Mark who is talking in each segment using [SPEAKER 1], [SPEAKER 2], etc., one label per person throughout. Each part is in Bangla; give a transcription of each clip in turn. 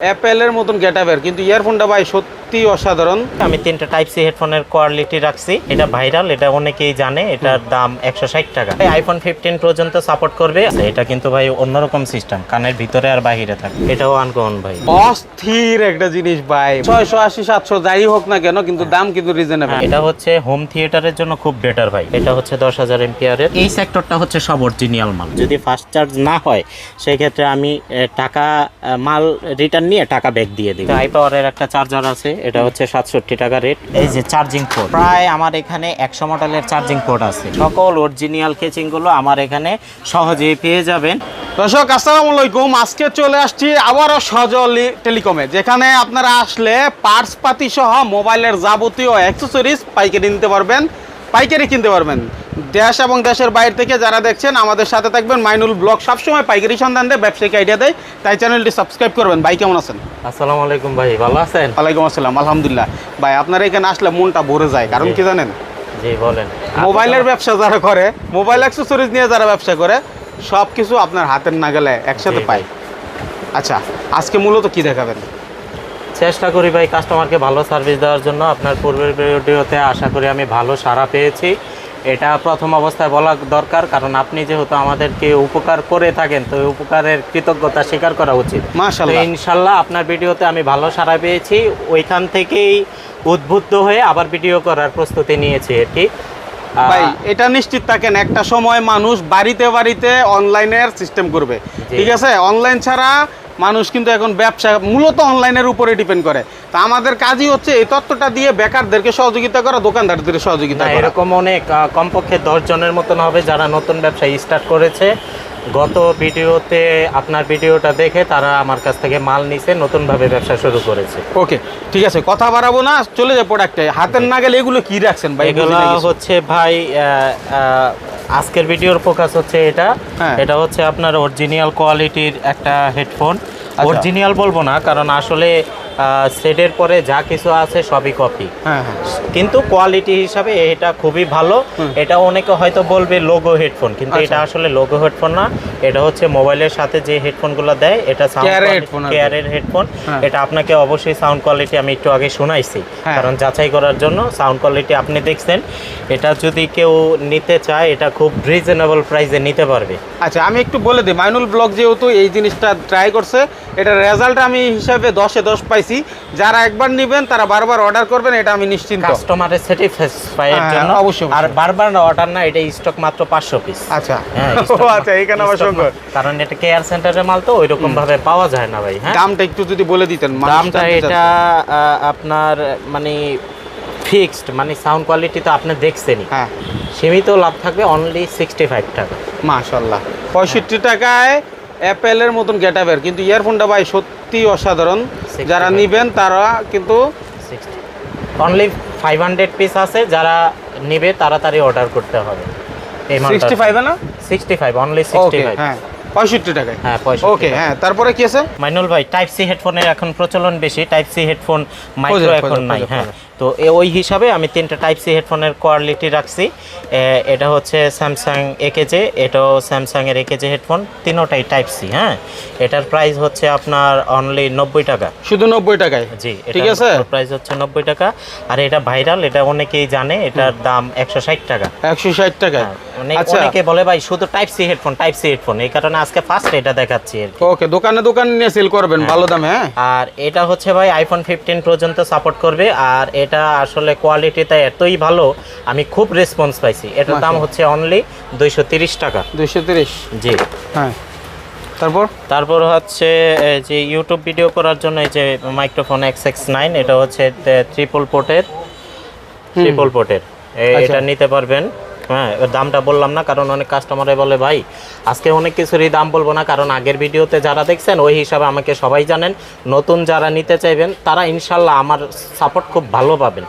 [SPEAKER 1] অ্যাপেলের মতন গেটাবের কিন্তু ইয়ারফোনটা ভাই সত্যি অসাধারণ।
[SPEAKER 2] আমি তিনটা টাইপ সি হেডফোনের কোয়ালিটি রাখছি। এটা ভাইরাল এটা অনেকেই জানে এটার দাম একশো ষাট টাকা। আইফোন ফিফটিন পর্যন্ত সাপোর্ট করবে। এটা কিন্তু ভাই অন্যরকম সিস্টেম কানের ভিতরে আর বাহিরে থাকে এটাও আনকমন ভাই।
[SPEAKER 1] অস্থির একটা জিনিস ভাই। ছয়শো আশি সাতশো যাই হোক না কেন কিন্তু দাম কিন্তু রিজনেবল
[SPEAKER 2] এটা হচ্ছে হোম থিয়েটারের জন্য খুব বেটার ভাই। এটা হচ্ছে দশ হাজার এমপিআরের এই সেক্টরটা হচ্ছে সব অরিজিনাল মাল। যদি ফাস্ট চার্জ না হয় সেই ক্ষেত্রে আমি টাকা মাল রিটার্ন নিয়ে টাকা ব্যাক দিয়ে দিই হাই পাওয়ারের একটা চার্জার আছে। এটা হচ্ছে সাতষট্টি টাকা রেট এই যে চার্জিং পোর্ট প্রায় আমার এখানে একশো মডেলের চার্জিং পোর্ট আছে। সকল অরিজিনাল কেচিংগুলো আমার এখানে সহজেই পেয়ে যাবেন।
[SPEAKER 1] দর্শক আসসালামু আলাইকুম। আজকে চলে আসছি আবারও সজলি টেলিকমে যেখানে আপনারা আসলে পার্টস পাতি সহ মোবাইলের যাবতীয় অ্যাক্সেসরিজ পাইকারি নিতে পারবেন পাইকারি কিনতে পারবেন। দেশ এবং দেশের বাইরে থেকে যারা দেখছেন আমাদের সাথে থাকবেন মাইনুল ব্লগ। সবসময় পাইকারি সন্ধান দেয় ব্যবসায়িক আইডিয়া দেয় তাই চ্যানেলটি সাবস্ক্রাইব করবেন। ভাই কেমন আছেন?
[SPEAKER 2] আসসালামু আলাইকুম ভাই ভালো আছেন?
[SPEAKER 1] ওয়ালাইকুম আসসালাম আলহামদুলিল্লাহ। ভাই আপনার এখানে আসলে মনটা ভরে যায় কারণ কি জানেন?
[SPEAKER 2] জি বলেন।
[SPEAKER 1] মোবাইলের ব্যবসা যারা করে মোবাইল অ্যাক্সেসরিজ নিয়ে যারা ব্যবসা করে সব কিছু আপনার হাতের নাগালে একসাথে পাই আচ্ছা আজকে মূলত কি দেখাবেন?
[SPEAKER 2] চেষ্টা করি ভাই কাস্টমারকে ভালো সার্ভিস দেওয়ার জন্য। আপনার পূর্বের ভিডিওতে আশা করি আমি ভালো সাড়া পেয়েছি। এটা প্রথম অবস্থায় বলা দরকার কারণ আপনি যেহেতু আমাদেরকে উপকার করে থাকেন তো উপকারের কৃতজ্ঞতা স্বীকার করা উচিত। ইনশাল্লাহ আপনার ভিডিওতে আমি ভালো সাড়া পেয়েছি। ওইখান থেকেই উদ্বুদ্ধ হয়ে আবার ভিডিও করার প্রস্তুতি নিয়েছি আর কি
[SPEAKER 1] ভাই এটা নিশ্চিত থাকেন একটা সময় মানুষ বাড়িতে বাড়িতে অনলাইনের সিস্টেম করবে। ঠিক আছে? অনলাইন ছাড়া মানুষ কিন্তু এখন ব্যবসা মূলত অনলাইনের উপরে ডিপেন্ড করে। তা আমাদের কাজই হচ্ছে এই তত্ত্বটা দিয়ে বেকারদেরকে সহযোগিতা করা দোকানদারদের সহযোগিতা
[SPEAKER 2] এরকম অনেক কমপক্ষে দশ জনের মতন হবে যারা নতুন ব্যবসা স্টার্ট করেছে। গত ভিডিওতে আপনার ভিডিওটা দেখে তারা আমার কাছ থেকে মাল নিছে নতুনভাবে ব্যবসা শুরু করেছে
[SPEAKER 1] ওকে ঠিক আছে কথা বাড়াবো না চলে যায় প্রোডাক্টে হাতের নাগালে এগুলো কি রাখছেন ভাই
[SPEAKER 2] এগুলো
[SPEAKER 1] না।
[SPEAKER 2] হচ্ছে ভাই আজকের ভিডিওর ফোকাস হচ্ছে এটা
[SPEAKER 1] হ্যাঁ।
[SPEAKER 2] এটা হচ্ছে আপনার অরিজিনাল কোয়ালিটির একটা হেডফোন
[SPEAKER 1] আচ্ছা।
[SPEAKER 2] অরিজিনাল বলব না কারণ আসলে সেটের পরে যা কিছু আছে সবই কপি
[SPEAKER 1] হ্যাঁ হ্যাঁ।
[SPEAKER 2] কিন্তু কোয়ালিটি হিসাবে এটা খুবই ভালো। এটা অনেকে হয়তো বলবে লোগো হেডফোন কিন্তু
[SPEAKER 1] আচ্ছা।
[SPEAKER 2] এটা আসলে লোগো হেডফোন না। এটা হচ্ছে মোবাইলের সাথে যে হেডফোনগুলো দেয় এটা। কেয়ারের হেডফোন
[SPEAKER 1] হ্যাঁ।
[SPEAKER 2] এটা আপনাকে অবশ্যই সাউন্ড কোয়ালিটি আমি একটু আগে শোনাইছি। কারণ যাচাই করার জন্য সাউন্ড কোয়ালিটি আপনি দেখছেন। এটা যদি কেউ নিতে চায় এটা খুব রিজনেবল প্রাইসে নিতে পারবে।
[SPEAKER 1] আচ্ছা আমি একটু বলে দিই। মাইনুল ব্লগ যেহেতু এই জিনিসটা ট্রাই করছে এটা রেজাল্ট আমি হিসাবে দশে দশ পাইছি। যারা একবার নেবেন তারা বারবার অর্ডার করবেন এটা আমি নিশ্চিন্ত।
[SPEAKER 2] কাস্টমারের স্যাটিসফাইয়ের
[SPEAKER 1] হ্যাঁ,
[SPEAKER 2] জন্য।
[SPEAKER 1] অবশ্যই,
[SPEAKER 2] আর। বারবার অর্ডার না এটা স্টক মাত্র পাঁচশো পিস
[SPEAKER 1] আচ্ছা।
[SPEAKER 2] হ্যাঁ,
[SPEAKER 1] ও আচ্ছা এখানে সংকট
[SPEAKER 2] মাল। কারণ এটা কেয়ার সেন্টারের মাল তো ওইরকম ভাবে পাওয়া যায় না ভাই হ্যাঁ?
[SPEAKER 1] দামটা একটু যদি বলে দিতেন মানুষ
[SPEAKER 2] দামটা এটা আপনার মানে ফিক্সড মানে সাউন্ড কোয়ালিটি তো আপনি দেখছেনই।
[SPEAKER 1] হ্যাঁ।
[SPEAKER 2] সীমিত লাভ থাকবে অনলি সিক্সটি ফাইভ টাকা।
[SPEAKER 1] মাশাল্লাহ পঁয়ষট্টি টাকায় অ্যাপেলের মতন গেটাবের কিন্তু ইয়ারফোনটা ভাই সত্যি অসাধারণ। যারা
[SPEAKER 2] 65
[SPEAKER 1] নিবেন তারা কিন্তু
[SPEAKER 2] অনলি ফাইভ হান্ড্রেড পিস আছে যারা নেবে তাড়াতাড়ি অর্ডার করতে হবে।
[SPEAKER 1] সিক্সটি ফাইভে না?
[SPEAKER 2] Sixty five only sixty five
[SPEAKER 1] হ্যাঁ। পঁয়ষট্টি টাকায়।
[SPEAKER 2] হ্যাঁ
[SPEAKER 1] ওকে হ্যাঁ তারপরে কি আছে?
[SPEAKER 2] মাইনুল ভাই টাইপ সি হেডফোনের এখন প্রচলন বেশি। টাইপ সি হেডফোন মাইক্রো এখন নাই হ্যাঁ। তো ওই হিসাবে আমি তিনটা টাইপ সি হেডফোনের কোয়ালিটি রাখছি। এটা হচ্ছে স্যামসাং একেজে এটাও স্যামসাং এর একেজে হেডফোন তিনোটাই টাইপ সি হ্যাঁ? এটার প্রাইস হচ্ছে আপনার অনলি নব্বই টাকা।
[SPEAKER 1] শুধু নব্বই টাকায়?
[SPEAKER 2] জি
[SPEAKER 1] ঠিক আছে?
[SPEAKER 2] প্রাইস হচ্ছে নব্বই টাকা। আর এটা ভাইরাল এটা অনেকেই জানে এটার দাম একশো ষাট টাকা।
[SPEAKER 1] একশো ষাট টাকায়?
[SPEAKER 2] হ্যাঁ,
[SPEAKER 1] আচ্ছা।
[SPEAKER 2] অনেকে বলে ভাই শুধু type C headphone type C headphone এই কারণে আজকে ফার্স্ট এটা দেখাচ্ছি
[SPEAKER 1] ওকে দোকানে দোকানে নিয়ে সেল করবেন ভালো দামে হ্যাঁ?
[SPEAKER 2] আর এটা হচ্ছে ভাই আইফোন ফিফটিন পর্যন্ত সাপোর্ট করবে। আর এটা আসলে কোয়ালিটিটা এতই ভালো আমি খুব রেসপন্স পাইছি। এটার দাম হচ্ছে অনলি দুইশো তিরিশ টাকা।
[SPEAKER 1] দুইশো তিরিশ?
[SPEAKER 2] জি।
[SPEAKER 1] হ্যাঁ। তারপর?
[SPEAKER 2] তারপর হচ্ছে যে ইউটিউব ভিডিও করার জন্য এই যে মাইক্রোফোন এক্স এক্স নাইন এটা হচ্ছে ট্রিপল পোর্টের ট্রিপল পোর্টের। এটা নিতে পারবেন। হ্যাঁ এবার দামটা বললাম না, কারণ অনেক কাস্টমারে বলে, ভাই, আজকে অনেক কিছুরই দাম বলব না, কারণ আগের ভিডিওতে যারা দেখছেন, ওই হিসাবে আমাকে সবাই জানেন। নতুন যারা নিতে চাইবেন, তারা ইনশাল্লাহ আমার সাপোর্ট খুব ভালো পাবেন।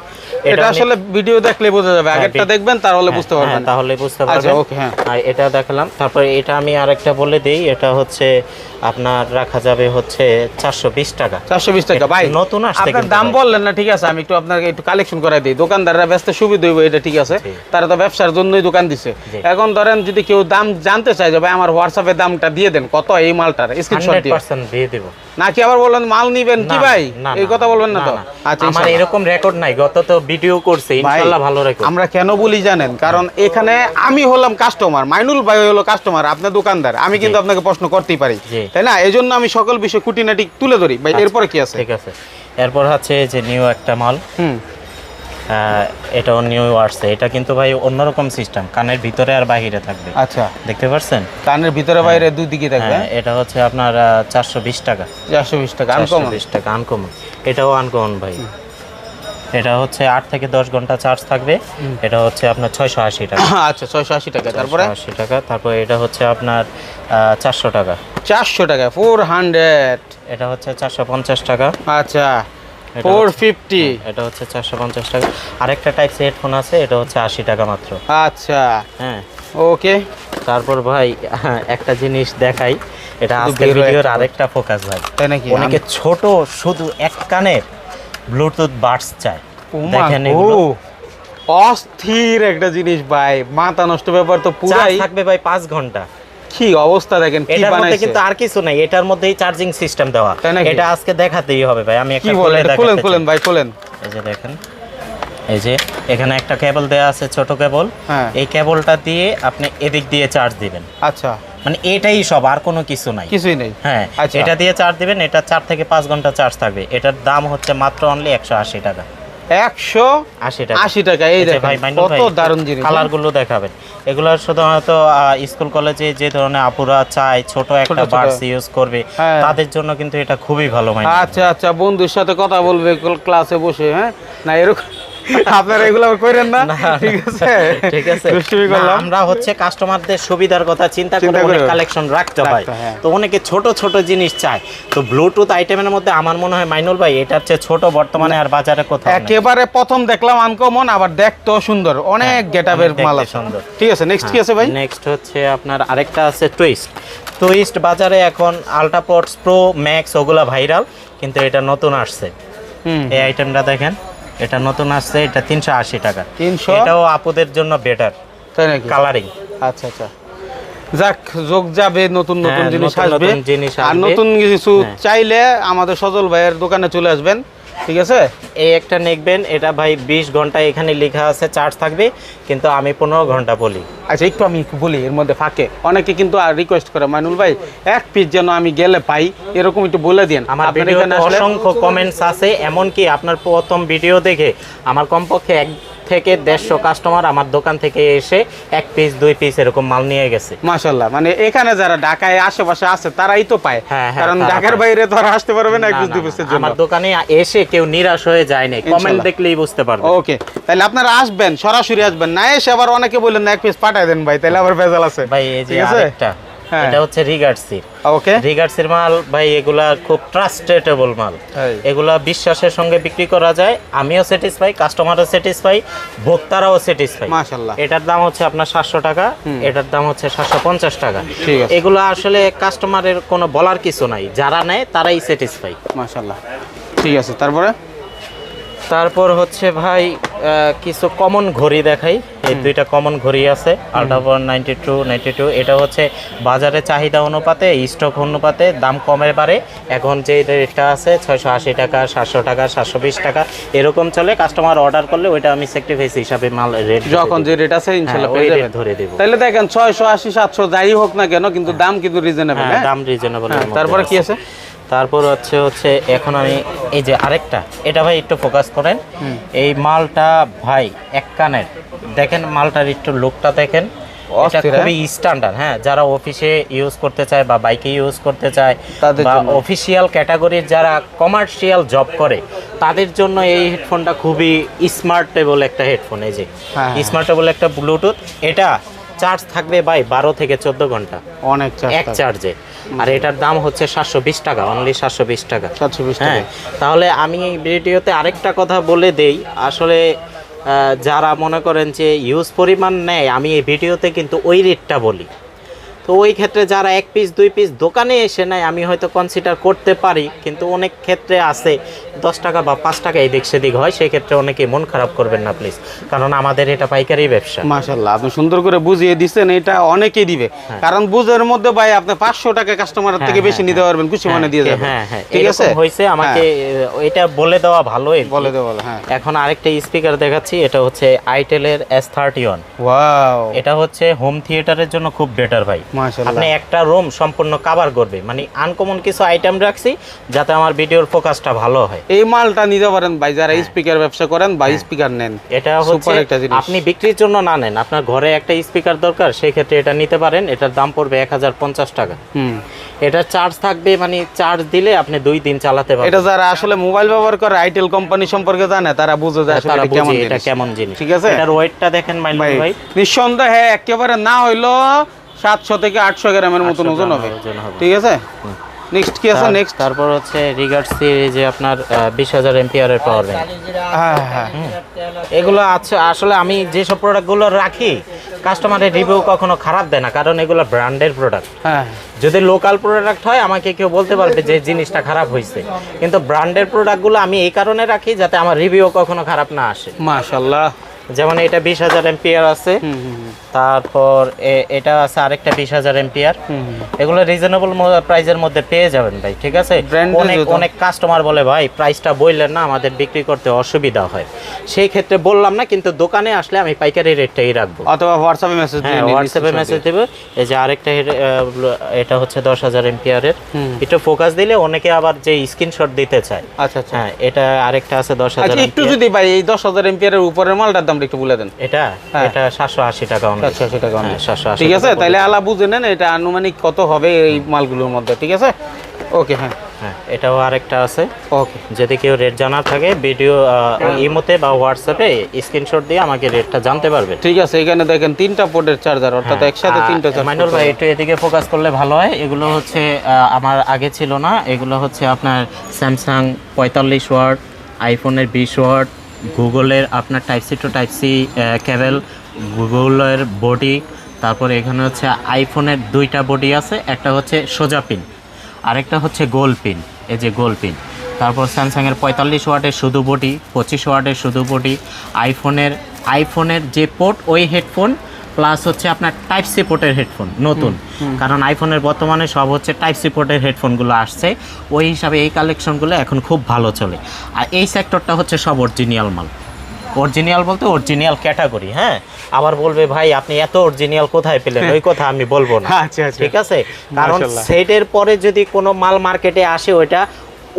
[SPEAKER 1] এটা আসলে ভিডিও দেখলে বোঝা যাবে।
[SPEAKER 2] হ্যাঁ,
[SPEAKER 1] আগেরটা দেখবেন তাহলে বুঝতে
[SPEAKER 2] হ্যাঁ,
[SPEAKER 1] পারবেন।
[SPEAKER 2] তাহলে বুঝতে
[SPEAKER 1] আচ্ছা,
[SPEAKER 2] পারবেন।
[SPEAKER 1] okay, হ্যাঁ।
[SPEAKER 2] এটা দেখালাম। তারপরে এটা আমি আরেকটা বলে দিই এটা হচ্ছে আপনার রাখা যাবে হচ্ছে চারশো বিশ টাকা।
[SPEAKER 1] চারশো বিশ টাকা ভাই
[SPEAKER 2] নতুন আসছে
[SPEAKER 1] আপনার দাম বললেন না ঠিক আছে আমি একটু আপনাকে একটু কালেকশন করাই দিই। দোকানদাররা ব্যস্ত সুবিধা হইব এটা ঠিক আছে। তারা তো ব্যবসার জন্যই দোকান দিছে। এখন ধরেন যদি কেউ দাম জানতে চায় যে ভাই আমার হোয়াটসঅ্যাপে দামটা দিয়ে দেন কত এই মালটার? স্ক্রিনশট দিয়ে।
[SPEAKER 2] পার্সেন্ট দিয়ে দেবো।
[SPEAKER 1] নাকি আবার বললেন মাল নিবেন কি ভাই? এই কথা বলবেন না তো? আচ্ছা
[SPEAKER 2] আমার এরকম রেকর্ড নাই। গত তো ভিডিও করছে ইনশাআল্লাহ ভালো রেকর্ড।
[SPEAKER 1] আমরা কেন বলি জানেন? কারণ এখানে আমি হলাম কাস্টমার মাইনুল ভাই হলো কাস্টমার আপনার দোকানদার। আমি কিন্তু আপনাকে প্রশ্ন করতেই পারি। তাই না? এই জন্য আমি সকল বিষয় খুঁটিনাটি তুলে ধরি। ভাই
[SPEAKER 2] আচ্ছা,
[SPEAKER 1] এরপরে কি আছে?
[SPEAKER 2] ঠিক আছে। এরপর হচ্ছে যে নিউ একটা মাল।
[SPEAKER 1] হুম।
[SPEAKER 2] এটাও নিউ আসছে। এটা কিন্তু ভাই অন্যরকম সিস্টেম কানের ভিতরে আর বাহিরে থাকবে।
[SPEAKER 1] আচ্ছা।
[SPEAKER 2] দেখতে পাচ্ছেন
[SPEAKER 1] কানের ভিতরে বাইরে দুই দিকে থাকবে?
[SPEAKER 2] হ্যাঁ, এটা হচ্ছে আপনার চারশো বিশ টাকা।
[SPEAKER 1] চারশো বিশ টাকা আনকমন
[SPEAKER 2] বিশ টাকা আনকমন এটাও আনকমন ভাই। এটা হচ্ছে আট থেকে দশ ঘণ্টা চার্জ থাকবে। এটা হচ্ছে আপনার ছয়শো আশি টাকা।
[SPEAKER 1] আচ্ছা ছয়শো আশি টাকা। তারপরে?
[SPEAKER 2] আশি টাকা। তারপরে এটা হচ্ছে আপনার চারশো টাকা।
[SPEAKER 1] চারশো টাকা ফোর হান্ড্রেড
[SPEAKER 2] এটা হচ্ছে চারশো পঞ্চাশ টাকা।
[SPEAKER 1] আচ্ছা ফোর ফিফটি
[SPEAKER 2] এটা হচ্ছে চারশো পঞ্চাশ টাকা। আরেকটা টাইপ হেডফোন আছে এটা হচ্ছে আশি টাকা মাত্র।
[SPEAKER 1] আচ্ছা।
[SPEAKER 2] হ্যাঁ।
[SPEAKER 1] ওকে
[SPEAKER 2] তারপর ভাই একটা জিনিস দেখাই। এটা
[SPEAKER 1] শুধু
[SPEAKER 2] আজকে
[SPEAKER 1] বের হয়ে
[SPEAKER 2] ভিডিওর আরেকটা ফোকাস ভাই।
[SPEAKER 1] তাই নাকি?
[SPEAKER 2] অনেকে ছোট শুধু এক কানের ব্লুটুথ বাডস
[SPEAKER 1] ওমা
[SPEAKER 2] দেখেন এগুলো।
[SPEAKER 1] অস্থির একটা জিনিস ভাই মাথা নষ্ট ব্যাপার তো পুরাই।
[SPEAKER 2] থাকবে ভাই পাঁচ ঘণ্টা।
[SPEAKER 1] কি অবস্থা দেখেন কি বানাইছে।
[SPEAKER 2] কিন্তু আর কিছু নাই এটার মধ্যেই চার্জিং সিস্টেম দেওয়া? এটা আজকে দেখাতেই হবে ভাই আমি একটা খুলে
[SPEAKER 1] এটা খুলেন খুলেন ভাই খুলেন।
[SPEAKER 2] এই যে দেখেন এই যে এখানে একটা কেবল দেওয়া আছে ছোট কেবল।
[SPEAKER 1] হ্যাঁ।
[SPEAKER 2] এই কেবলটা দিয়ে আপনি এদিক দিয়ে চার্জ দিবেন।
[SPEAKER 1] আচ্ছা।
[SPEAKER 2] মানে এটাই সব আর কোনো কিছু নাই।
[SPEAKER 1] কিছুই নেই।
[SPEAKER 2] হ্যাঁ
[SPEAKER 1] আচ্ছা।
[SPEAKER 2] এটা দিয়ে চার্জ দিবেন এটা চার থেকে পাঁচ ঘণ্টা চার্জ থাকবে। এটার দাম হচ্ছে মাত্র অনলি একশো আশি টাকা।
[SPEAKER 1] একশো
[SPEAKER 2] আশি টাকা।
[SPEAKER 1] আশি টাকা এই
[SPEAKER 2] এই যে
[SPEAKER 1] দেখেন
[SPEAKER 2] ভাই
[SPEAKER 1] কত দারুণ জিনিস
[SPEAKER 2] কালার দেখাবেন। এগুলো শুধুমাত্র স্কুল কলেজে যে ধরনের আপুরা চায় ছোট একটা বার্স ইউজ করবে
[SPEAKER 1] হ্যাঁ।
[SPEAKER 2] তাদের জন্য কিন্তু এটা খুবই ভালো মানে
[SPEAKER 1] আচ্ছা আচ্ছা বন্ধুর সাথে কথা বলবে ক্লাসে বসে হ্যাঁ? না এরকম আপনারা এগুলো করেন না?
[SPEAKER 2] না,
[SPEAKER 1] ঠিক আছে।
[SPEAKER 2] ঠিক আছে।
[SPEAKER 1] দুষ্টুমি
[SPEAKER 2] না,
[SPEAKER 1] করলাম।
[SPEAKER 2] আমরা হচ্ছে কাস্টমারদের সুবিধার কথা চিন্তা করে অনেক কালেকশন রাখতে হয়।
[SPEAKER 1] হ্যাঁ।
[SPEAKER 2] তো অনেকে ছোট ছোট জিনিস চায়। তো ব্লুটুথ আইটেমের মধ্যে আমার মনে হয় মাইনুল ভাই এটার চেয়ে ছোট বর্তমানে আর বাজারে কোথাও
[SPEAKER 1] একেবারে প্রথম দেখলাম আনকমন আবার দেখতেও সুন্দর। অনেক মাল
[SPEAKER 2] সুন্দর।
[SPEAKER 1] ঠিক আছে নেক্সট কি আছে ভাই?
[SPEAKER 2] নেক্সট হচ্ছে আপনার আরেকটা আছে টুইস্ট টুইস্ট বাজারে এখন আলট্রাপোর্টস প্রো ম্যাক্স ওগুলা ভাইরাল কিন্তু এটা নতুন আসছে। এই আইটেমটা দেখেন। এটা নতুন আসছে এটা তিনশো আশি টাকা।
[SPEAKER 1] 300?
[SPEAKER 2] এটাও আপুদের জন্য বেটার
[SPEAKER 1] তাই নাকি?
[SPEAKER 2] কালারিং
[SPEAKER 1] আচ্ছা আচ্ছা। যাক যোগ যাবে নতুন নতুন
[SPEAKER 2] হ্যাঁ,
[SPEAKER 1] জিনিস আসবে। আর নতুন কিছু
[SPEAKER 2] হ্যাঁ।
[SPEAKER 1] চাইলে আমাদের সজল ভাইয়ের দোকানে চলে আসবেন। ঠিক আছে?
[SPEAKER 2] এই একটা নেকবেন এটা ভাই বিশ ঘণ্টা এখানে লেখা আছে চার্জ থাকবে কিন্তু আমি পনেরো ঘণ্টা বলি।
[SPEAKER 1] আচ্ছা একটু আমি বলি এর মধ্যে ফাঁকে। অনেকে কিন্তু আর রিকোয়েস্ট করে মানুল ভাই এক পিস যেন আমি গেলে পাই এরকম একটু বলে দিন।
[SPEAKER 2] আমার
[SPEAKER 1] এখানে
[SPEAKER 2] অসংখ্য কমেন্টস আছে এমনকি আপনার প্রথম ভিডিও দেখে আমার কমপক্ষে এক থেকে দেড়শো কাস্টমার আমার দোকান থেকে এসে এক পিস দুই পিস এরকম মাল নিয়ে গেছে।
[SPEAKER 1] মাশাল্লাহ মানে এখানে যারা ঢাকায় আশেপাশে আছে তারাই তো পায়।
[SPEAKER 2] হ্যাঁ, হ্যাঁ,
[SPEAKER 1] কারণ ঢাকার বাইরে তো আর আসতে পারবে না এক পিস দুই পিসের জন্য।
[SPEAKER 2] আমার দোকানে এসে কেউ নিরাশ হয়ে যায় নাই কমেন্ট দেখলেই বুঝতে পারবে।
[SPEAKER 1] ওকে তাহলে আপনারা আসবেন সরাসরি আসবেন না এসে আবার অনেকে বললেন এক পিস পাঠায় দেন ভাই তাহলে আবার ভেজাল আছে।
[SPEAKER 2] ভাই এই যে
[SPEAKER 1] আছে?
[SPEAKER 2] আরেকটা। এটা হচ্ছে রিগার্ডসির
[SPEAKER 1] ওকে।
[SPEAKER 2] রিগার্ডসের মাল ভাই এগুলা খুব ট্রাস্টেটেবল মাল। এগুলা বিশ্বাসের সঙ্গে বিক্রি করা যায় আমিও স্যাটিসফাই কাস্টমারও স্যাটিসফাই ভোক্তারাও স্যাটিসফাই
[SPEAKER 1] মাশাল্লাহ
[SPEAKER 2] এটার দাম হচ্ছে আপনার সাতশো টাকা এটার দাম হচ্ছে সাতশো পঞ্চাশ টাকা।
[SPEAKER 1] ঠিক আছে।
[SPEAKER 2] এগুলো আসলে কাস্টমারের কোনো বলার কিছু নাই। যারা নেয় তারাই স্যাটিসফাই
[SPEAKER 1] মাশাল্লাহ ঠিক আছে তারপরে?
[SPEAKER 2] তারপর হচ্ছে ভাই কিছু কমন ঘড়ি দেখাই। এই দুইটা কমন ঘড়ি আছে ultraphone ninety two ninety two এটা হচ্ছে বাজারে চাহিদা অনুপাতে স্টক অনুপাতে দাম কমে পারে এখন যে রেটটা আছে ছয়শো আশি টাকা সাতশো টাকা সাতশো বিশ টাকা এরকম চলে। কাস্টমার অর্ডার করলে ওইটা আমি সেক্রিফাইস হিসাবে মাল রেট
[SPEAKER 1] যখন যে রেট আছে ইনশাল্লাহ
[SPEAKER 2] হ্যাঁ, ওই ধরে দেবো।
[SPEAKER 1] তাহলে দেখেন ছয়শো আশি সাতশো যাই হোক না কেন কিন্তু দাম কিন্তু রিজনেবল
[SPEAKER 2] হ্যাঁ দাম রিজনেবল
[SPEAKER 1] হ্যাঁ, তারপরে কি আছে?
[SPEAKER 2] তারপর হচ্ছে হচ্ছে এখন আমি এই যে আরেকটা এটা ভাই একটু ফোকাস করেন। এই মালটা ভাই এক কানের। দেখেন মালটার একটু লুকটা দেখেন। এটা খুবই স্ট্যান্ডার্ড হ্যাঁ? যারা অফিসে ইউজ করতে চায় বা বাইকে ইউজ করতে চায় বা অফিসিয়াল ক্যাটাগরির যারা কমার্শিয়াল জব করে তাদের জন্য এই হেডফোনটা খুবই স্মার্টেবল একটা হেডফোন এই যে।
[SPEAKER 1] হ্যাঁ, হ্যাঁ।
[SPEAKER 2] স্মার্টেবল একটা ব্লুটুথ এটা চার্জ থাকবে ভাই বারো থেকে চোদ্দ ঘণ্টা।
[SPEAKER 1] অনেক চার্জ
[SPEAKER 2] এক চার্জে। আর এটার দাম হচ্ছে সাতশো বিশ টাকা অনলি সাতশো বিশ টাকা।
[SPEAKER 1] সাতশো বিশ
[SPEAKER 2] হ্যাঁ তাহলে আমি এই ভিডিওতে আরেকটা কথা বলে দেই। আসলে যারা মনে করেন যে ইউজ পরিমাণ নেয় আমি এই ভিডিওতে কিন্তু ওই রেটটা বলি। তো ওই ক্ষেত্রে যারা এক পিস দুই পিস দোকানে এসে নেয় আমি হয়তো কনসিডার করতে পারি কিন্তু অনেক ক্ষেত্রে আছে দশ টাকা বা পাঁচ টাকা এদিক সেদিক হয় সেই ক্ষেত্রে অনেকে মন খারাপ করবেন না প্লিজ কারণ আমাদের এটা পাইকারি ব্যবসা।
[SPEAKER 1] মাশাল্লাহ আপনি সুন্দর করে বুঝিয়ে দিচ্ছেন এটা অনেকেই দিবে। কারণ বুঝের মধ্যে ভাই আপনি পাঁচশো টাকা কাস্টমারের থেকে
[SPEAKER 2] হ্যাঁ,
[SPEAKER 1] বেশি
[SPEAKER 2] হ্যাঁ,
[SPEAKER 1] নিতে পারবেন খুশি
[SPEAKER 2] হ্যাঁ,
[SPEAKER 1] মানে দিয়ে যাবেন
[SPEAKER 2] হ্যাঁ হ্যাঁ
[SPEAKER 1] ঠিক আছে?
[SPEAKER 2] হয়েছে আমাকে এটা বলে দেওয়া ভালো
[SPEAKER 1] হ্যাঁ, বলে দেওয়া হ্যাঁ।
[SPEAKER 2] এখন আরেকটা স্পিকার দেখাচ্ছি এটা হচ্ছে আইটেলের এস থার্টি ওয়ান এটা হচ্ছে হোম থিয়েটারের জন্য খুব বেটার ভাই। আপনি একটা রুম সম্পূর্ণ কভার করবে। মানে আনকমন কিছু আইটেম রাখছি যাতে আমার ভিডিওর ফোকাসটা ভালো হয়।
[SPEAKER 1] এই মালটা নিতে পারেন ভাই যারা স্পিকার ব্যবসা করেন বা স্পিকার নেন।
[SPEAKER 2] এটা হচ্ছে আপনি বিক্রির জন্য না নেন আপনার ঘরে একটা স্পিকার দরকার সেই ক্ষেত্রে এটা নিতে পারেন এটার দাম পড়বে এক হাজার পঞ্চাশ টাকা। এটা চার্জ থাকবে মানে চার্জ দিলে আপনি দুই দিন চালাতে পারবেন।
[SPEAKER 1] এটা যারা আসলে মোবাইল ব্যবহার করে আইটেল কোম্পানি সম্পর্কে জানে তারা বুঝে যায় আসলে এটা কেমন
[SPEAKER 2] এটা
[SPEAKER 1] জিনিস।
[SPEAKER 2] কেমন জিনিস।
[SPEAKER 1] ঠিক আছে?
[SPEAKER 2] এটার ওয়েটটা দেখেন মাইল
[SPEAKER 1] ভাই
[SPEAKER 2] ভাই।
[SPEAKER 1] নিঃসন্দেহে একেবারে না হইল সাতশো থেকে আটশো গ্রামের মতন ওজন হবে। ঠিক আছে? নেক্সট কি আছে? নেক্সট
[SPEAKER 2] তারপর হচ্ছে রিগার্ড সিরিজে আপনার বিশ হাজার এমপিআরের পাওয়ার ব্যাংক
[SPEAKER 1] হ্যাঁ হ্যাঁ
[SPEAKER 2] এগুলো আছে আসলে আমি যেসব প্রোডাক্টগুলো রাখি কাস্টমারের রিভিউ কখনো খারাপ দেয় না কারণ এগুলো ব্র্যান্ডের প্রোডাক্ট
[SPEAKER 1] হ্যাঁ।
[SPEAKER 2] যদি লোকাল প্রোডাক্ট হয় আমাকে কেউ বলতে পারবে যে জিনিসটা খারাপ হয়েছে কিন্তু ব্র্যান্ডের প্রোডাক্টগুলো আমি এই কারণে রাখি যাতে আমার রিভিউ কখনো খারাপ না আসে।
[SPEAKER 1] মাশাল্লাহ
[SPEAKER 2] যেমন এটা বিশ হাজার এমপিআর আছে। তারপর এটা আছে আরেকটা বিশ হাজার
[SPEAKER 1] হুম।
[SPEAKER 2] এগুলো রিজনেবল প্রাইসের মধ্যে পেয়ে যাবেন ভাই ঠিক আছে? অনেক অনেক কাস্টমার বলে ভাই প্রাইসটা বললেন না আমাদের বিক্রি করতে অসুবিধা হয়। সেই ক্ষেত্রে বললাম না কিন্তু দোকানে আসলে আমি পাইকারি রেটটাই রাখব।
[SPEAKER 1] অথবা হোয়াটসঅ্যাপে মেসেজ
[SPEAKER 2] হ্যাঁ হোয়াটসঅ্যাপে মেসেজ দেবে। এই যে আরেকটা এটা হচ্ছে দশ হাজার এমপিআরের।
[SPEAKER 1] হুম।
[SPEAKER 2] একটু ফোকাস দিলে অনেকে আবার যে স্ক্রিনশট দিতে চায়।
[SPEAKER 1] আচ্ছা আচ্ছা।
[SPEAKER 2] হ্যাঁ এটা আরেকটা আছে দশ হাজার
[SPEAKER 1] আচ্ছা একটু যদি ভাই এই দশ হাজার এমপিয়ারের উপরের মালটার দামটা একটু বলে দেন।
[SPEAKER 2] এটা?
[SPEAKER 1] হ্যাঁ।
[SPEAKER 2] এটা সাতশো আশি টাকা only।
[SPEAKER 1] সাতশো আশি টাকা
[SPEAKER 2] হ্যাঁ,
[SPEAKER 1] only।
[SPEAKER 2] 780
[SPEAKER 1] ঠিক আছে তাহলে আলা বুঝে নেন এটা আনুমানিক কত হবে এই মালগুলোর মধ্যে ঠিক আছে? ওকে হ্যাঁ।
[SPEAKER 2] হ্যাঁ এটাও আরেকটা আছে।
[SPEAKER 1] ওকে
[SPEAKER 2] যদি কেউ রেট জানার থাকে ভিডিও ইমোতে বা হোয়াটসঅ্যাপে স্ক্রিনশট দিয়ে আমাকে রেটটা জানতে পারবেন
[SPEAKER 1] ঠিক আছে এখানে দেখেন তিনটা পোর্টের চার্জার অর্থাৎ একসাথে তিনটা চার্জার
[SPEAKER 2] হ্যাঁ, মাইনুল ভাই একটু এদিকে ফোকাস করলে ভালো হয়। এগুলো হচ্ছে আমার আগে ছিল না। এগুলো হচ্ছে আপনার স্যামসাং পঁয়তাল্লিশ ওয়াট আইফোনের বিশ ওয়াট গুগলের আপনার type C to type C cable গুগলের বডি তারপরে এখানে হচ্ছে আইফোনের দুইটা বডি আছে একটা হচ্ছে সোজা পিন আরেকটা হচ্ছে গোল পিন এই যে গোল পিন। তারপর স্যামসাংয়ের পঁয়তাল্লিশ ওয়াটের শুধু বডি পঁচিশ ওয়াটের শুধু বডি আইফোনের আইফোনের যে পোর্ট ওই হেডফোন প্লাস হচ্ছে আপনার টাইপ সি পোর্টের হেডফোন নতুন। কারণ আইফোনের বর্তমানে সব হচ্ছে টাইপ সি পোর্টের হেডফোনগুলো আসছে ওই হিসাবে এই কালেকশনগুলো এখন খুব ভালো চলে। আর এই সেক্টরটা হচ্ছে সব অরিজিনাল মাল। অরিজিনাল বলতে অরিজিনাল ক্যাটাগরি হ্যাঁ? আবার বলবে ভাই আপনি এত অরিজিনাল কোথায় পেলেন? ওই কথা আমি বলব না।
[SPEAKER 1] আচ্ছা, আচ্ছা।
[SPEAKER 2] ঠিক আছে? কারণ সেটের পরে যদি কোনো মাল মার্কেটে আসে ওইটা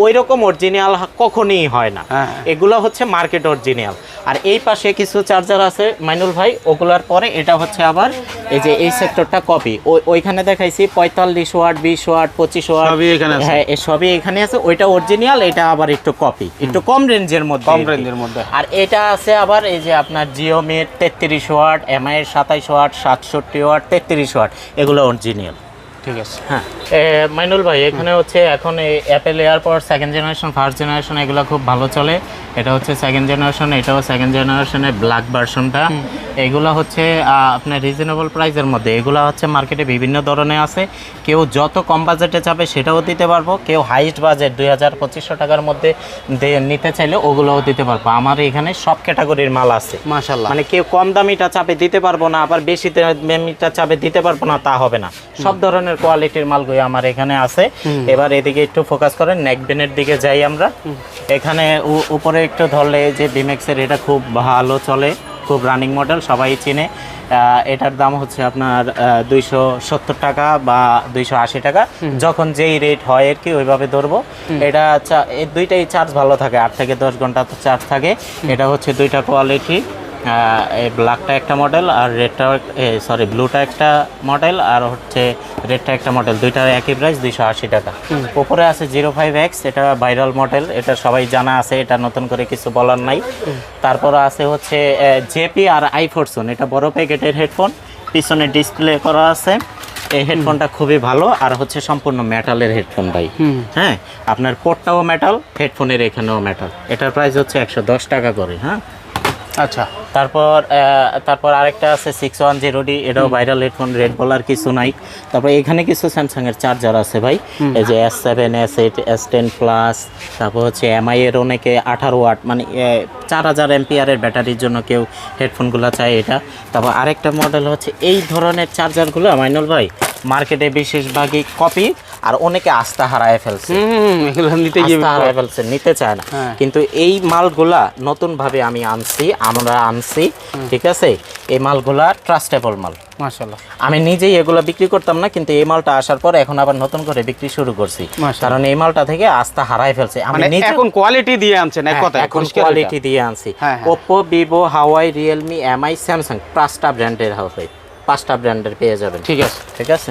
[SPEAKER 2] ওই রকম অরিজিনাল কখনই হয় না।
[SPEAKER 1] হ্যাঁ।
[SPEAKER 2] এগুলো হচ্ছে মার্কেট অরিজিনাল আর এই পাশে কিছু চার্জার আছে মাইনুল ভাই ওগুলার পরে এটা হচ্ছে আবার এই যে এই সেক্টরটা কপি ওইখানে দেখাইছি পঁয়তাল্লিশ ওয়াট বিশ ওয়াট পঁচিশ ওয়াট।
[SPEAKER 1] এখানে
[SPEAKER 2] হ্যাঁ সবই এখানে আছে। ওইটা অরিজিনাল এটা আবার একটু কপি একটু কম রেঞ্জের মধ্যে
[SPEAKER 1] কম রেঞ্জের মধ্যে।
[SPEAKER 2] আর এটা আছে আবার এই যে আপনার জিওমির তেত্রিশ ওয়াট এমআই এর সাতাইশ ওয়াট সাতষট্টি ওয়াট তেত্রিশ ওয়াট। এগুলো অরিজিনাল
[SPEAKER 1] ঠিক আছে।
[SPEAKER 2] হ্যাঁ। মাইনুল ভাই এখানে হচ্ছে এখন এই Apple AirPod second generation first generation এগুলো খুব ভালো চলে। এটা হচ্ছে সেকেন্ড জেনারেশন এটাও সেকেন্ড জেনারেশনের ব্ল্যাক ভার্সনটা এগুলো হচ্ছে আপনার রিজনেবল প্রাইসের মধ্যে। এগুলো হচ্ছে মার্কেটে বিভিন্ন ধরনের আছে। কেউ যত কম বাজেটে চাবে সেটাও দিতে পারব। কেউ হাইস্ট বাজেট দুই হাজার পঁচিশশো টাকার মধ্যে নিতে চাইলে ওগুলোও দিতে পারব। আমার এখানে সব ক্যাটাগরির মাল আছে।
[SPEAKER 1] মাশাল্লাহ
[SPEAKER 2] মানে কেউ কম দামিটা চাপে দিতে পারব না আবার বেশি দামিটা চাপে দিতে পারব না তা হবে না। সব ধরনের কোয়ালিটির মালগুলো আমার এখানে আছে। এবার এদিকে একটু ফোকাস করেন নেকবেনের দিকে যাই আমরা। এখানে উপরে একটু ধরলে যে বিমেক্সের এটা খুব ভালো চলে খুব রানিং মডেল সবাই চিনে। এটার দাম হচ্ছে আপনার দুইশো সত্তর টাকা বা দুইশো আশি টাকা। যখন যেই রেট হয় আর কি ওইভাবে ধরবো। এটা দুইটাই চার্জ ভালো থাকে আট থেকে দশ ঘণ্টা তো চার্জ থাকে। এটা হচ্ছে দুইটা কোয়ালিটি ব্ল্যাকটা একটা মডেল আর রেডটা সরি ব্লুটা একটা মডেল আর হচ্ছে রেডটা একটা মডেল দুইটার একই প্রাইস দুইশো আশি টাকা। উপরে আছে জিরো ফাইভ এক্স এটা ভাইরাল মডেল এটা সবাই জানা আছে এটা নতুন করে কিছু বলার নাই। তারপর আছে হচ্ছে জেপি আর আইফোরসন এটা বড় প্যাকেটের হেডফোন পিছনে ডিসপ্লে করা আছে। এই হেডফোনটা খুবই ভালো আর হচ্ছে সম্পূর্ণ মেটালের হেডফোন ভাই। হ্যাঁ আপনার পোর্টটাও মেটাল হেডফোনের এখানেও মেটাল এটার প্রাইস হচ্ছে একশো দশ টাকা করে হ্যাঁ?
[SPEAKER 1] আচ্ছা।
[SPEAKER 2] তারপর তারপর আরেকটা আছে সিক্স ওয়ান জিরো ডি এটাও ভাইরাল হেডফোন রেড বলার কিছু নাই। তারপর এখানে কিছু স্যামসাং এর চার্জার আছে ভাই। এই যে S seven S eight S ten plus তারপর হচ্ছে এমআই এর অনেকে আঠারো ওয়াট মানে চার হাজার এমপিআরের ব্যাটারির জন্য কেউ হেডফোনগুলো চায় এটা। তারপর আরেকটা মডেল হচ্ছে এই ধরনের চার্জারগুলো মাইনুল ভাই মার্কেটে বেশিরভাগই কপি আর অনেকে আস্থা হারায় ফেলছে।
[SPEAKER 1] নিতে
[SPEAKER 2] হারায় ফেলছে নিতে চায় না।
[SPEAKER 1] হ্যাঁ।
[SPEAKER 2] কিন্তু এই মালগুলা নতুনভাবে আমি আনছি আমরা আনছি ঠিক আছে? এই মালগুলা ট্রাস্টেবল মাল।
[SPEAKER 1] মাশাআল্লাহ।
[SPEAKER 2] আমি নিজেই এগুলো বিক্রি করতাম না কিন্তু এই মালটা আসার পর এখন আবার নতুন করে বিক্রি শুরু করছি। কারণ এই মালটা থেকে আস্থা হারায় ফেলছে। আমি
[SPEAKER 1] এখন কোয়ালিটি দিয়ে আনছেন এক কথা
[SPEAKER 2] এখন কোয়ালিটি দিয়ে আনছি। Oppo Vivo Huawei Realme MI Samsung পাঁচটা ব্র্যান্ডের হবে। পাঁচটা ব্র্যান্ডের পেয়ে যাবেন।
[SPEAKER 1] ঠিক আছে।
[SPEAKER 2] ঠিক আছে?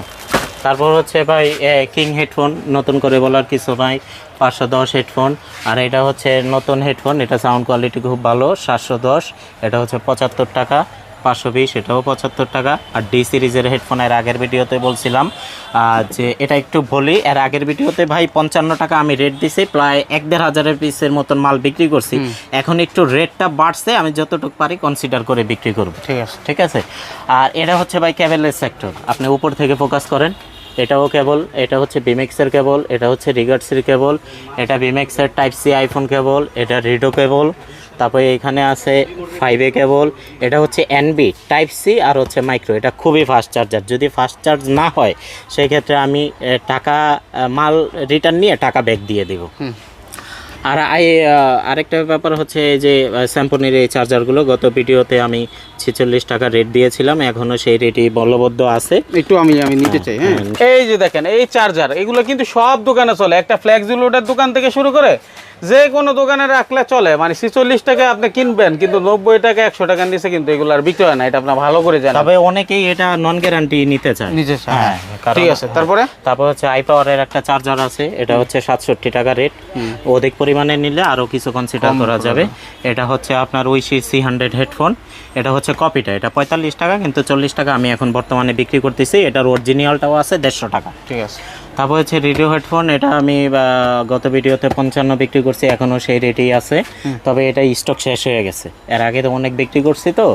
[SPEAKER 2] তারপর হচ্ছে ভাই কিং হেডফোন নতুন করে বলার কিছু নাই পাঁচশো দশ হেডফোন আর এটা হচ্ছে নতুন হেডফোন এটা সাউন্ড কোয়ালিটি খুব ভালো সাতশো দশ এটা হচ্ছে পঁচাত্তর টাকা পাঁচশো বিশ এটাও পঁচাত্তর টাকা। আর ডি সিরিজের হেডফোন এর আগের ভিডিওতে বলছিলাম যে এটা একটু বলি এর আগের ভিডিওতে ভাই পঞ্চান্ন টাকা আমি রেট দিছি প্রায় এক দেড় হাজারের পিসের মতন মাল বিক্রি করছি। এখন একটু রেটটা বাড়ছে আমি যতটুকু পারি কনসিডার করে বিক্রি করব।
[SPEAKER 1] ঠিক আছে।
[SPEAKER 2] ঠিক আছে? আর এটা হচ্ছে ভাই ক্যাবেলের সেক্টর আপনি উপর থেকে ফোকাস করেন। এটাও কেবল, এটা হচ্ছে বিমেক্সের কেবল, এটা হচ্ছে রিগার্সের কেবল, এটা বিমেক্সের টাইপ সি আইফোন কেবল, এটা রিডো কেবল, তারপরে এখানে আছে ফাইভে কেবল, এটা হচ্ছে এনবি টাইপ সি আর হচ্ছে মাইক্রো এটা খুবই ফাস্ট চার্জার যদি ফাস্ট চার্জ না হয়, সেক্ষেত্রে আমি টাকা মাল রিটার্ন নিয়ে টাকা ব্যাক দিয়ে দেবো। আর আই আরেকটা ব্যাপার হচ্ছে এই যে স্যাম্পনির এই চার্জারগুলো গত ভিডিওতে আমি ছেচল্লিশ টাকা রেট দিয়েছিলাম এখনও সেই রেটই বলবদ্ধ আছে।
[SPEAKER 1] একটু আমি আমি নিতে চাই হ্যাঁ। এই যে দেখেন এই চার্জার এগুলো কিন্তু সব দোকানে চলে। একটা ফ্ল্যাক্সিলোডের দোকান থেকে শুরু করে যে কোনো দোকানে রাখলে চলে। মানে ছিচল্লিশ টাকা আপনি কিনবেন কিন্তু নব্বই টাকা একশো টাকা নিচে কিন্তু এগুলো আর বিক্রি হয় না এটা আপনার ভালো করে জানেন।
[SPEAKER 2] তবে অনেকেই এটা নন গ্যারান্টি নিতে চায়।
[SPEAKER 1] নিচে
[SPEAKER 2] হ্যাঁ,
[SPEAKER 1] ঠিক আছে তারপরে?
[SPEAKER 2] তারপর হচ্ছে আই পাওয়ারের একটা চার্জার আছে এটা হচ্ছে সাতষট্টি টাকা রেট অধিক পরিমাণে নিলে আরও কিছু কনসিডার করা যাবে। এটা হচ্ছে আপনার উইসি সি সি হান্ড্রেড হেডফোন এটা হচ্ছে কপিটা এটা পঁয়তাল্লিশ টাকা কিন্তু চল্লিশ টাকা আমি এখন বর্তমানে বিক্রি করতেছি এটার অরিজিনালটাও আছে দেড়শো টাকা।
[SPEAKER 1] ঠিক আছে।
[SPEAKER 2] তারপর হচ্ছে রেডিও হেডফোন এটা আমি গত ভিডিওতে পঞ্চান্ন বিক্রি করছি এখনও সেই রেটেই আছে। তবে এটা স্টক শেষ হয়ে গেছে। এর আগে তো অনেক বিক্রি করছি তো।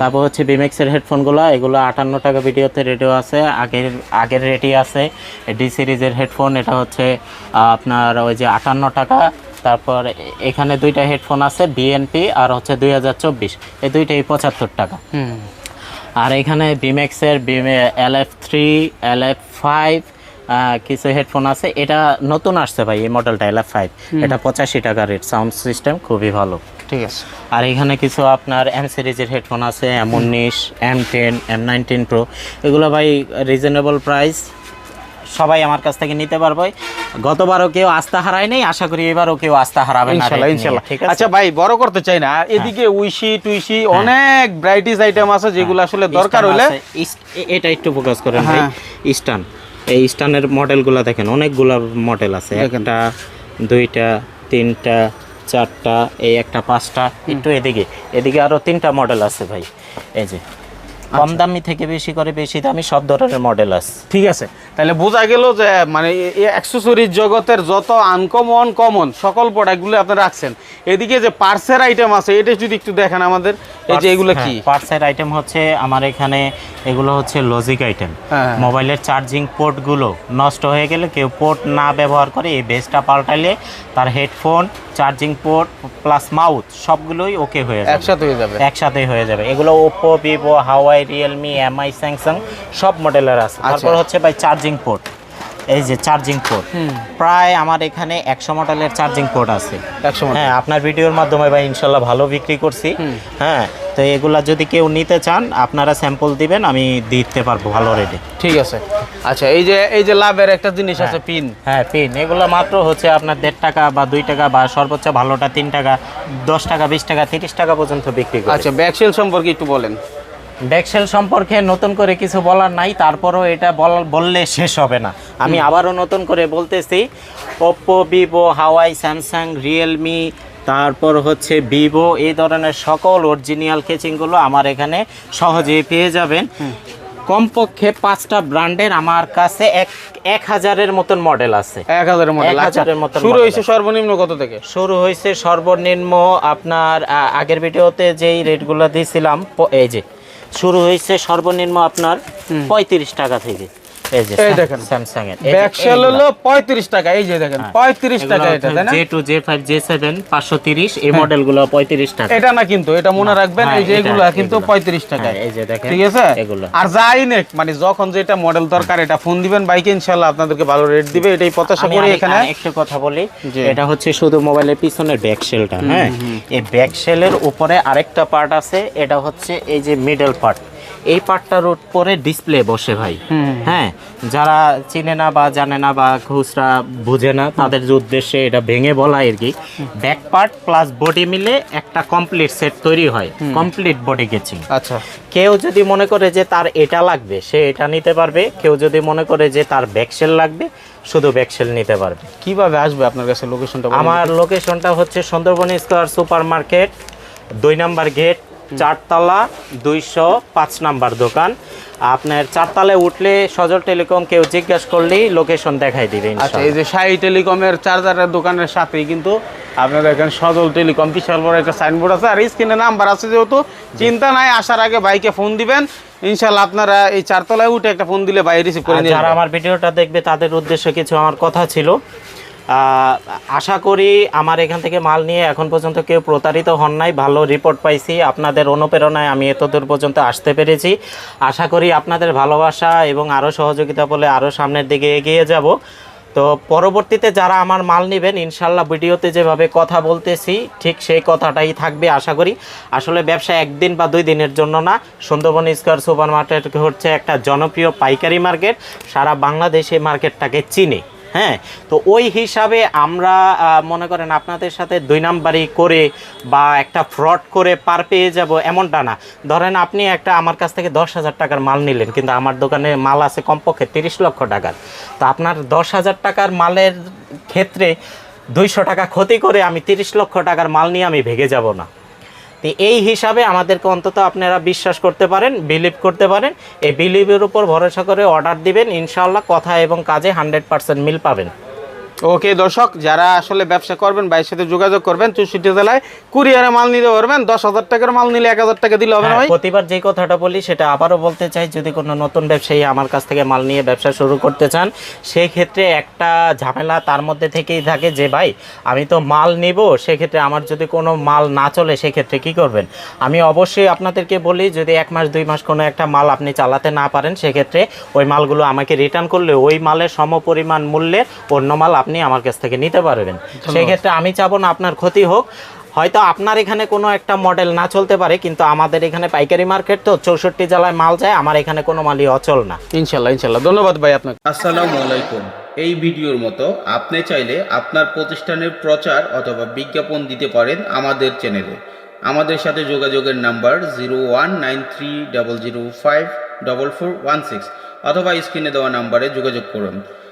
[SPEAKER 2] তারপর হচ্ছে বিমেক্সের হেডফোনগুলো এগুলো আটান্ন টাকা ভিডিওতে রেডিও আছে আগের আগের রেটই আছে। ডি সিরিজের হেডফোন এটা হচ্ছে আপনার ওই যে আটান্ন টাকা। তারপর এখানে দুইটা হেডফোন আছে বিএনপি আর হচ্ছে দুই হাজার চব্বিশ। এই দুইটাই পঁচাত্তর টাকা। আর এখানে বিমেক্সের বিমে L F three L F five কিছু হেডফোন আছে। এটা নতুন আসছে ভাই এই মডেলটা এল ফাইভ এটা পঁচাশি টাকা রেট সাউন্ড সিস্টেম খুবই ভালো।
[SPEAKER 1] ঠিক আছে।
[SPEAKER 2] আর এখানে কিছু আপনার এম সিরিজের হেডফোন আছে এম উনিশ M ten M nineteen pro এগুলো ভাই রিজনেবল প্রাইস সবাই আমার কাছ থেকে নিতে পারবে। গতবারও কেউ আস্থা হারায় নাই আশা করি এবারও কেউ আস্থা হারাবে না ঠিক আছে? হ্যাঁ।
[SPEAKER 1] আচ্ছা ভাই বড় করতে চাই না এদিকে উইশি টুইশি অনেক ভ্যারাইটিস আইটেম আছে যেগুলো আসলে দরকার হলে
[SPEAKER 2] এটা একটু ফোকাস করেন ভাই।
[SPEAKER 1] হ্যাঁ।
[SPEAKER 2] স্টান এই স্টানের মডেলগুলো দেখেন অনেকগুলো মডেল আছে। একটা দুইটা তিনটা চারটা এই একটা পাঁচটা একটু এদিকে। এদিকে আরও তিনটা মডেল আছে ভাই। এই যে কম
[SPEAKER 1] আচ্ছা।
[SPEAKER 2] দামি থেকে বেশি করে বেশি দামি সব ধরনের মডেল আছে।
[SPEAKER 1] ঠিক আছে। তাহলে বোঝা গেল যে মানে অ্যাক্সেসরিজ জগতের যত আনকমন কমন সকল প্রোডাক্টগুলো আপনি রাখছেন। এদিকে যে পার্সের আইটেম আছে এটা যদি একটু দেখেন আমাদের এই যে এগুলো কি?
[SPEAKER 2] পার্সের আইটেম হচ্ছে আমার এখানে এগুলো হচ্ছে লজিক আইটেম
[SPEAKER 1] হ্যাঁ।
[SPEAKER 2] মোবাইলের চার্জিং পোর্টগুলো নষ্ট হয়ে গেলে কেউ পোর্ট না ব্যবহার করে এই বেসটা পাল্টালে তার headphone charging port plus mouth সবগুলোই ওকে হয়ে যাবে।
[SPEAKER 1] একসাথে হয়ে যাবে।
[SPEAKER 2] একসাথে হয়ে যাবে। এগুলো Oppo Vivo Huawei Realme MI Samsung সব মডেলের আছে।
[SPEAKER 1] আচ্ছা।
[SPEAKER 2] তারপর হচ্ছে ভাই চার্জিং পোর্ট এই যে চার্জিং পোর্ট প্রায় আমার এখানে একশো মডেলের চার্জিং পোর্ট আছে। হ্যাঁ আপনার ভিডিওর মাধ্যমে ভাই ইনশাল্লাহ ভালো বিক্রি করছি। হ্যাঁ তো এগুলা যদি কেউ নিতে চান আপনারা স্যাম্পল দিবেন আমি দিতে পারব ভালো রেটে
[SPEAKER 1] ঠিক আছে। আচ্ছা এই যে এই যে লাভের একটা জিনিস আছে পিন
[SPEAKER 2] হ্যাঁ পিন এগুলো মাত্র হচ্ছে আপনার দেড় টাকা বা দুই টাকা বা সর্বোচ্চ ভালোটা তিন টাকা দশ টাকা বিশ টাকা তিরিশ টাকা পর্যন্ত বিক্রি করে।
[SPEAKER 1] আচ্ছা ব্যাকসেল সম্পর্কে একটু বলেন।
[SPEAKER 2] ব্যাকসেল সম্পর্কে নতুন করে কিছু বলার নাই তারপরও এটা বল- বললে শেষ হবে না। আমি আবারও নতুন করে বলতেছি Oppo Vivo Huawei Samsung Realme তারপর হচ্ছে ভিভো এই ধরনের সকল অরিজিনাল কেচিংগুলো আমার এখানে সহজেই পেয়ে যাবেন। কমপক্ষে পাঁচটা ব্র্যান্ডের আমার কাছে এক এক হাজারের মতন মডেল আছে।
[SPEAKER 1] এক হাজারের মডেল
[SPEAKER 2] এক
[SPEAKER 1] আচ্ছা।
[SPEAKER 2] হাজারের মতন
[SPEAKER 1] শুরু হয়েছে সর্বনিম্ন কত থেকে?
[SPEAKER 2] শুরু হয়েছে সর্বনিম্ন আপনার আগের ভিডিওতে যেই রেটগুলো দিয়েছিলাম এই যে শুরু হয়েছে সর্বনিম্ন আপনার পঁয়ত্রিশ টাকা থেকে। এই যে
[SPEAKER 1] এই দেখেন।
[SPEAKER 2] স্যামসাং এর। এই যে
[SPEAKER 1] হলো পঁয়ত্রিশ টাকা এই যে দেখেন
[SPEAKER 2] হ্যাঁ।
[SPEAKER 1] পঁয়ত্রিশ টাকা এটা তাই না?
[SPEAKER 2] J two J five J seven পাঁচশো তিরিশ এই মডেলগুলো পঁয়ত্রিশ টাকা।
[SPEAKER 1] এটা না কিন্তু এটা মনে রাখবেন
[SPEAKER 2] হ্যাঁ,
[SPEAKER 1] এই যে এগুলো কিন্তু
[SPEAKER 2] এগুলো।
[SPEAKER 1] পঁয়ত্রিশ টাকা।
[SPEAKER 2] হ্যাঁ, এই যে দেখেন
[SPEAKER 1] ঠিক আছে?
[SPEAKER 2] এগুলো।
[SPEAKER 1] আর যাই নেক মানে যখন যেটা মডেল দরকার এটা ফোন দিবেন বাইকে ইনশাল্লাহ আপনাদেরকে ভালো রেট দিবে এটাই প্রত্যাশা করি এখানে।
[SPEAKER 2] আরেকটা কথা বলি এটা হচ্ছে শুধু মোবাইলের পিছনের ব্যাক হ্যাঁ? এই ব্যাক শেলের উপরে আরেকটা পার্ট আছে এটা হচ্ছে এই যে মিডল পার্ট এই পার্টটার উপরে ডিসপ্লে বসে ভাই। হ্যাঁ যারা চিনে না বা জানে না বা খুচরা বুঝে না তাদের উদ্দেশ্যে এটা ভেঙে বলা আর কি ব্যাক পার্ট প্লাস বডি মিলে একটা কমপ্লিট সেট তৈরি হয় কমপ্লিট বডি কেচিং
[SPEAKER 1] আচ্ছা।
[SPEAKER 2] কেউ যদি মনে করে যে তার এটা লাগবে সে এটা নিতে পারবে। কেউ যদি মনে করে যে তার ব্যাকসেল লাগবে শুধু ব্যাকসেল নিতে পারবে।
[SPEAKER 1] কীভাবে আসবে আপনার কাছে লোকেশনটা
[SPEAKER 2] আমার লোকেশনটা হচ্ছে সুন্দরবন স্কোয়ার সুপার মার্কেট দুই নাম্বার গেট চারতলা দুইশো পাঁচ নাম্বার দোকান। আপনার চারতলায় উঠলে সজল টেলিকম কেউ জিজ্ঞাসা করলেই লোকেশন দেখাই দিবে
[SPEAKER 1] আচ্ছা এই যে সাই টেলিকমের চার্জারের দোকানের সাথেই কিন্তু আপনার দেখেন সজল টেলিকম বিশাল বড় একটা সাইনবোর্ড আছে। আর স্ক্রিনে নাম্বার আছে যেহেতু চিন্তা নাই আসার আগে বাইকে ফোন দিবেন। ইনশাল্লাহ আপনারা এই চারতলায় উঠে একটা ফোন দিলে বাইরে রিসিভ করে
[SPEAKER 2] যারা। আমার ভিডিওটা দেখবে তাদের উদ্দেশ্যে কিছু আমার কথা ছিল। আশা করি আমার এখান থেকে মাল নিয়ে এখন পর্যন্ত কেউ প্রতারিত হন নাই, ভালো রিপোর্ট পাইছি। আপনাদের অনুপ্রেরণায় আমি এতদূর পর্যন্ত আসতে পেরেছি। আশা করি আপনাদের ভালোবাসা এবং আরও সহযোগিতা বলে আরও সামনের দিকে এগিয়ে যাব। তো পরবর্তীতে যারা আমার মাল নেবেন, ইনশাল্লাহ ভিডিওতে যেভাবে কথা বলতেছি, ঠিক সেই কথাটাই থাকবে আশা করি। আসলে ব্যবসা একদিন বা দুই দিনের জন্য না। সুন্দরবন স্কোয়ার সুপার মার্কেট হচ্ছে একটা জনপ্রিয় পাইকারি মার্কেট। সারা বাংলাদেশে মার্কেটটাকে চিনে। হ্যাঁ তো ওই হিসাবে আমরা মনে করেন আপনাদের সাথে দুই নাম্বারই করে বা একটা ফ্রড করে পার পেয়ে যাব এমনটা না। ধরেন আপনি একটা আমার কাছ থেকে দশ হাজার টাকার মাল নিলেন, কিন্তু আমার দোকানে মাল আছে কমপক্ষে তিরিশ লক্ষ টাকার। তো আপনার দশ হাজার টাকার মালের ক্ষেত্রে দুইশো টাকা ক্ষতি করে আমি তিরিশ লক্ষ টাকার মাল নিয়ে আমি ভেগে যাব না। তো এই হিসাবে আমাদেরকে অন্তত আপনারা বিশ্বাস করতে পারেন বিলিভ করতে পারেন। এই বিলিভের উপর ভরসা করে অর্ডার দিবেন ইনশাল্লাহ কথা এবং কাজে হান্ড্রেড পার্সেন্ট মিল পাবেন।
[SPEAKER 1] ওকে দর্শক যারা আসলে ব্যবসা করবেন ভাইয়ের সাথে যোগাযোগ করবেন চৌষট্টি জেলায় কুরিয়ারে মাল নিতে পারবেন। দশ হাজার টাকার মাল নিলে এক হাজার টাকা দিলে হবে না
[SPEAKER 2] হ্যাঁ, প্রতিবার যে কথাটা বলি সেটা আবারও বলতে চাই যদি কোনো নতুন ব্যবসায়ী আমার কাছ থেকে মাল নিয়ে ব্যবসা শুরু করতে চান সেই ক্ষেত্রে একটা ঝামেলা তার মধ্যে থেকেই থাকে যে ভাই আমি তো মাল নিব সেক্ষেত্রে আমার যদি কোনো মাল না চলে সেক্ষেত্রে কি করবেন? আমি অবশ্যই আপনাদেরকে বলি যদি এক মাস দুই মাস কোনো একটা মাল আপনি চালাতে না পারেন সেক্ষেত্রে ওই মালগুলো আমাকে রিটার্ন করলে ওই মালের সম সমপরিমাণ মূল্যের অন্য মাল আপনি আমার কাছ থেকে নিতে পারবেন। সেক্ষেত্রে আমি চাবো না আপনার ক্ষতি হোক। হয়তো আপনার এখানে কোনো একটা মডেল না চলতে পারে কিন্তু আমাদের এখানে পাইকারি মার্কেট তো চৌষট্টি জেলায় মাল যায় আমার এখানে কোনো মালই অচল না।
[SPEAKER 1] ইনশাল্লাহ ইনশাল্লাহ। ধন্যবাদ ভাই আপনাকে।
[SPEAKER 3] আসসালামু আলাইকুম। এই ভিডিওর মতো আপনি চাইলে আপনার প্রতিষ্ঠানের প্রচার অথবা বিজ্ঞাপন দিতে পারেন আমাদের চ্যানেলে। আমাদের সাথে যোগাযোগের number zero one nine three double zero five double four one six অথবা স্ক্রিনে দেওয়া নাম্বারে যোগাযোগ করুন।